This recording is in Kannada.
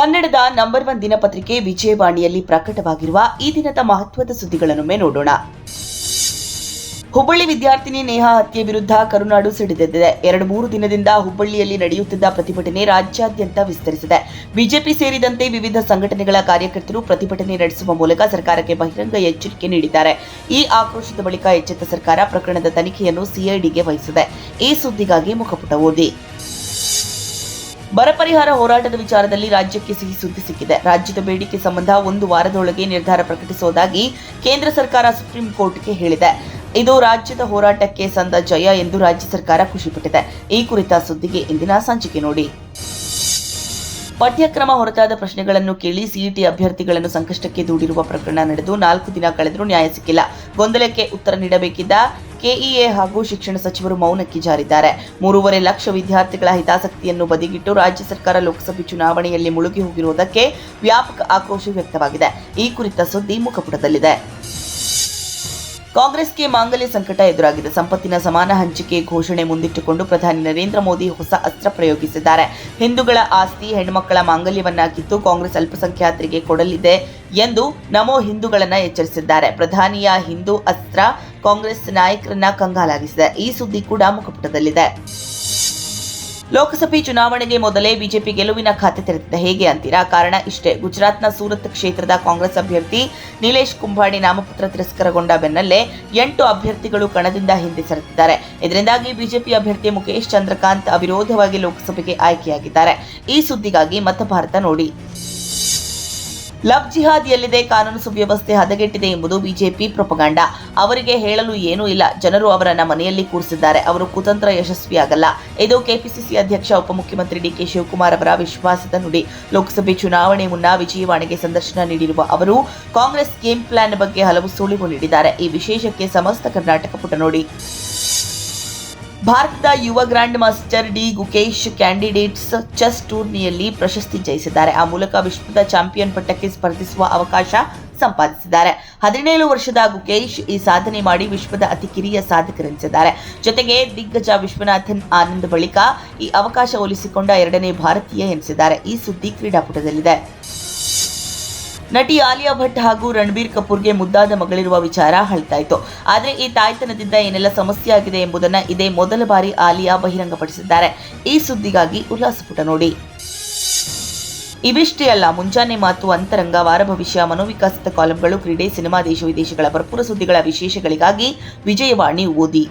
ಕನ್ನಡದ ನಂಬರ್ ಒನ್ ದಿನಪತ್ರಿಕೆ ವಿಜಯವಾಣಿಯಲ್ಲಿ ಪ್ರಕಟವಾಗಿರುವ ಈ ದಿನದ ಮಹತ್ವದ ಸುದ್ದಿಗಳನ್ನೊಮ್ಮೆ ನೋಡೋಣ. ಹುಬ್ಬಳ್ಳಿ ವಿದ್ಯಾರ್ಥಿನಿ ನೇಹಾ ಹತ್ಯೆ ವಿರುದ್ಧ ಕರುನಾಡು ಸಿಡಿದೆದ್ದಿದೆ. ಎರಡು ಮೂರು ದಿನದಿಂದ ಹುಬ್ಬಳ್ಳಿಯಲ್ಲಿ ನಡೆಯುತ್ತಿದ್ದ ಪ್ರತಿಭಟನೆ ರಾಜ್ಯಾದ್ಯಂತ ವಿಸ್ತರಿಸಿದೆ. ಬಿಜೆಪಿ ಸೇರಿದಂತೆ ವಿವಿಧ ಸಂಘಟನೆಗಳ ಕಾರ್ಯಕರ್ತರು ಪ್ರತಿಭಟನೆ ನಡೆಸುವ ಮೂಲಕ ಸರ್ಕಾರಕ್ಕೆ ಬಹಿರಂಗ ಎಚ್ಚರಿಕೆ ನೀಡಿದ್ದಾರೆ. ಈ ಆಕ್ರೋಶದ ಬಳಿಕ ಎಚ್ಚೆತ್ತ ಸರ್ಕಾರ ಪ್ರಕರಣದ ತನಿಖೆಯನ್ನು ಸಿಐಡಿಗೆ ವಹಿಸಿದೆ. ಈ ಸುದ್ದಿಗಾಗಿ ಮುಖಪುಟ ಓದಿ. ಬರ ಪರಿಹಾರ ಹೋರಾಟದ ವಿಚಾರದಲ್ಲಿ ರಾಜ್ಯಕ್ಕೆ ಸಿಹಿ ಸುದ್ದಿ ಸಿಕ್ಕಿದೆ. ರಾಜ್ಯದ ಬೇಡಿಕೆ ಸಂಬಂಧ ಒಂದು ವಾರದೊಳಗೆ ನಿರ್ಧಾರ ಪ್ರಕಟಿಸುವುದಾಗಿ ಕೇಂದ್ರ ಸರ್ಕಾರ ಸುಪ್ರೀಂ ಕೋರ್ಟ್ಗೆ ಹೇಳಿದೆ. ಇದು ರಾಜ್ಯದ ಹೋರಾಟಕ್ಕೆ ಸಂದ ಜಯ ಎಂದು ರಾಜ್ಯ ಸರ್ಕಾರ ಖುಷಿಪಟ್ಟಿದೆ. ಈ ಕುರಿತ ಸುದ್ದಿಗೆ ಇಂದಿನ ಸಂಚಿಕೆ ನೋಡಿ. ಪಠ್ಯಕ್ರಮ ಹೊರತಾದ ಪ್ರಶ್ನೆಗಳನ್ನು ಕೇಳಿ ಸಿಇಟಿ ಅಭ್ಯರ್ಥಿಗಳನ್ನು ಸಂಕಷ್ಟಕ್ಕೆ ದೂಡಿರುವ ಪ್ರಕರಣ ನಡೆದು ನಾಲ್ಕು ದಿನ ಕಳೆದರೂ ನ್ಯಾಯ ಸಿಕ್ಕಿಲ್ಲ. ಗೊಂದಲಕ್ಕೆ ಉತ್ತರ ನೀಡಬೇಕಿದ್ದ ಕೆಇಎ ಹಾಗೂ ಶಿಕ್ಷಣ ಸಚಿವರು ಮೌನಕ್ಕೆ ಜಾರಿದ್ದಾರೆ. ಮೂರುವರೆ ಲಕ್ಷ ವಿದ್ಯಾರ್ಥಿಗಳ ಹಿತಾಸಕ್ತಿಯನ್ನು ಬದಿಗಿಟ್ಟು ರಾಜ್ಯ ಸರ್ಕಾರ ಲೋಕಸಭೆ ಚುನಾವಣೆಯಲ್ಲಿ ಮುಳುಗಿ ಹೋಗಿರುವುದಕ್ಕೆ ವ್ಯಾಪಕ ಆಕ್ರೋಶ ವ್ಯಕ್ತವಾಗಿದೆ. ಈ ಕುರಿತ ಸುದ್ದಿ ಮುಖಪುಟದಲ್ಲಿದೆ. ಕಾಂಗ್ರೆಸ್ಗೆ ಮಾಂಗಲ್ಯ ಸಂಕಟ ಎದುರಾಗಿದೆ. ಸಂಪತ್ತಿನ ಸಮಾನ ಹಂಚಿಕೆ ಘೋಷಣೆ ಮುಂದಿಟ್ಟುಕೊಂಡು ಪ್ರಧಾನಿ ನರೇಂದ್ರ ಮೋದಿ ಹೊಸ ಅಸ್ತ್ರ ಪ್ರಯೋಗಿಸಿದ್ದಾರೆ. ಹಿಂದೂಗಳ ಆಸ್ತಿ ಹೆಣ್ಣುಮಕ್ಕಳ ಮಾಂಗಲ್ಯವನ್ನ ಕಿತ್ತು ಕಾಂಗ್ರೆಸ್ ಅಲ್ಪಸಂಖ್ಯಾತರಿಗೆ ಕೊಡಲಿದೆ ಎಂದು ನಮೋ ಹಿಂದೂಗಳನ್ನು ಎಚ್ಚರಿಸಿದ್ದಾರೆ. ಪ್ರಧಾನಿಯ ಹಿಂದೂ ಅಸ್ತ್ರ ಕಾಂಗ್ರೆಸ್ ನಾಯಕರನ್ನ ಕಂಗಾಲಾಗಿಸಿದೆ. ಈ ಸುದ್ದಿ ಕೂಡ ಮುಖಪುಟದಲ್ಲಿದೆ. ಲೋಕಸಭೆ ಚುನಾವಣೆಗೆ ಮೊದಲೇ ಬಿಜೆಪಿ ಗೆಲುವಿನ ಖಾತೆ ತೆರೆದಿದೆ. ಹೇಗೆ ಅಂತೀರಾ? ಕಾರಣ ಇಷ್ಟೇ. ಗುಜರಾತ್ನ ಸೂರತ್ ಕ್ಷೇತ್ರದ ಕಾಂಗ್ರೆಸ್ ಅಭ್ಯರ್ಥಿ ನಿಲೇಶ್ ಕುಂಬಾಣಿ ನಾಮಪತ್ರ ತಿರಸ್ಕರಗೊಂಡ ಬೆನ್ನಲ್ಲೇ ಎಂಟು ಅಭ್ಯರ್ಥಿಗಳು ಕಣದಿಂದ ಹಿಂದೆ ಸರಿದಿದ್ದಾರೆ. ಇದರಿಂದಾಗಿ ಬಿಜೆಪಿ ಅಭ್ಯರ್ಥಿ ಮುಖೇಶ್ ಚಂದ್ರಕಾಂತ್ ಅವಿರೋಧವಾಗಿ ಲೋಕಸಭೆಗೆ ಆಯ್ಕೆಯಾಗಿದ್ದಾರೆ. ಈ ಸುದ್ದಿಗಾಗಿ ಮತಭಾರತ ನೋಡಿ. ಲವ್ ಜಿಹಾದ್ ಎಲ್ಲಿದೆ ಕಾನೂನು ಸುವ್ಯವಸ್ಥೆ ಹದಗೆಟ್ಟಿದೆ ಎಂಬುದು ಬಿಜೆಪಿ ಪ್ರೊಪಗಾಂಡ. ಅವರಿಗೆ ಹೇಳಲು ಏನೂ ಇಲ್ಲ. ಜನರು ಅವರನ್ನ ಮನೆಯಲ್ಲಿ ಕೂರಿಸಿದ್ದಾರೆ. ಅವರು ಕುತಂತ್ರ ಯಶಸ್ವಿಯಾಗಲ್ಲ. ಇದು ಕೆಪಿಸಿಸಿ ಅಧ್ಯಕ್ಷ, ಉಪಮುಖ್ಯಮಂತ್ರಿ ಡಿಕೆ ಶಿವಕುಮಾರ್ ಅವರ ವಿಶ್ವಾಸದ ನುಡಿ. ಲೋಕಸಭೆ ಚುನಾವಣೆ ಮುನ್ನ ವಿಜಯವಾಣಿಗೆ ಸಂದರ್ಶನ ನೀಡಿರುವ ಅವರು, ಕಾಂಗ್ರೆಸ್ ಗೇಮ್ ಪ್ಲಾನ್ ಬಗ್ಗೆ ಹಲವು ಸುಳಿವು ನೀಡಿದ್ದಾರೆ. ಈ ವಿಶೇಷಕ್ಕೆ ಸಮಸ್ತ ಕರ್ನಾಟಕ ಪುಟ ನೋಡಿ. ಭಾರತದ ಯುವ grand master D Gukesh candidates chess ಟೂರ್ನಿಯಲ್ಲಿ ಪ್ರಶಸ್ತಿ ಜಯಿಸಿದ್ದಾರೆ. ಆ ಮೂಲಕ ವಿಶ್ವದ ಚಾಂಪಿಯನ್ ಪಟ್ಟಕ್ಕೆ ಸ್ಪರ್ಧಿಸುವ ಅವಕಾಶ ಸಂಪಾದಿಸಿದ್ದಾರೆ. ಹದಿನೇಳು ವರ್ಷದ ಗುಕೇಶ್ ಈ ಸಾಧನೆ ಮಾಡಿ ವಿಶ್ವದ ಅತಿ ಕಿರಿಯ ಸಾಧಕರೆನಿಸಿದ್ದಾರೆ. ಜೊತೆಗೆ ದಿಗ್ಗಜ ವಿಶ್ವನಾಥನ್ ಆನಂದ್ ಬಳಿಕ ಈ ಅವಕಾಶ ಒಲಿಸಿಕೊಂಡ ಎರಡನೇ ಭಾರತೀಯ ಎನಿಸಿದ್ದಾರೆ. ಈ ಸುದ್ದಿ ಕ್ರೀಡಾಪಟುದಲ್ಲಿದೆ. ನಟಿ ಆಲಿಯಾ ಭಟ್ ಹಾಗೂ ರಣಬೀರ್ ಕಪೂರ್ಗೆ ಮುದ್ದಾದ ಮಗಳಿರುವ ವಿಚಾರ ಹಳ್ತಾಯಿತು ಆದರೆ ಈ ತಾಯ್ತನದಿಂದ ಏನೆಲ್ಲ ಸಮಸ್ಯೆ ಆಗಿದೆ ಎಂಬುದನ್ನ ಇದೇ ಮೊದಲ ಬಾರಿ ಆಲಿಯಾ ಬಹಿರಂಗಪಡಿಸಿದ್ದಾರೆ. ಈ ಸುದ್ದಿಗಾಗಿ ಉಲ್ಲಾಸಪುಟ ನೋಡಿ. ಇವಿಷ್ಟೇ ಅಲ್ಲ, ಮುಂಜಾನೆ ಮಾತು ಅಂತರಂಗ, ವಾರ ಭವಿಷ್ಯ ಮನೋವಿಕಾಸದ ಕಾಲಂಗಳು, ಕ್ರೀಡೆ, ಸಿನಿಮಾ, ದೇಶ ವಿದೇಶಗಳ, ಭರ್ಪೂರ ಸುದ್ದಿಗಳ ವಿಶೇಷಗಳಿಗಾಗಿ ವಿಜಯವಾಣಿ ಓದಿ.